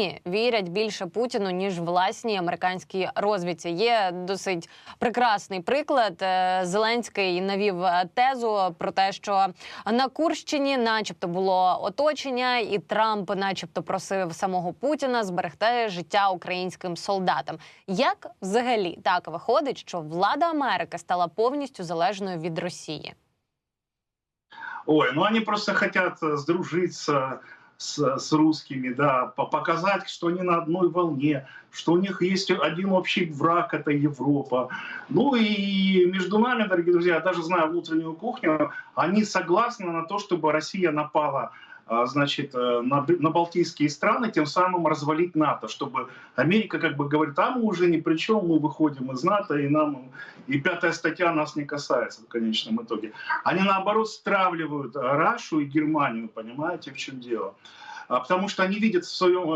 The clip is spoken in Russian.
самі вірять більше Путіну ніж власній американській розвідці. Є досить прекрасний приклад. Е, Зеленський навів е, тезу про те, що на Курщині, начебто, було оточення, і Трамп, начебто, просив самого Путіна зберегти життя українським солдатам. Як взагалі так виходить, що влада Америки стала повністю залежною від Росії? Ой, ну они просто хотят сдружиться с, с русскими, да, по- показать, что они на одной волне, что у них есть один общий враг, это Европа. Ну и между нами, дорогие друзья, я даже знаю внутреннюю кухню, они согласны на то, чтобы Россия напала значит, э, на, на Балтийские страны, тем самым развалить НАТО, чтобы Америка как бы говорит, а мы уже ни при чем, мы выходим из НАТО, и нам и пятая статья нас не касается в конечном итоге. Они наоборот стравливают Рашу и Германию, понимаете, в чем дело? А, Потому что они видят в своем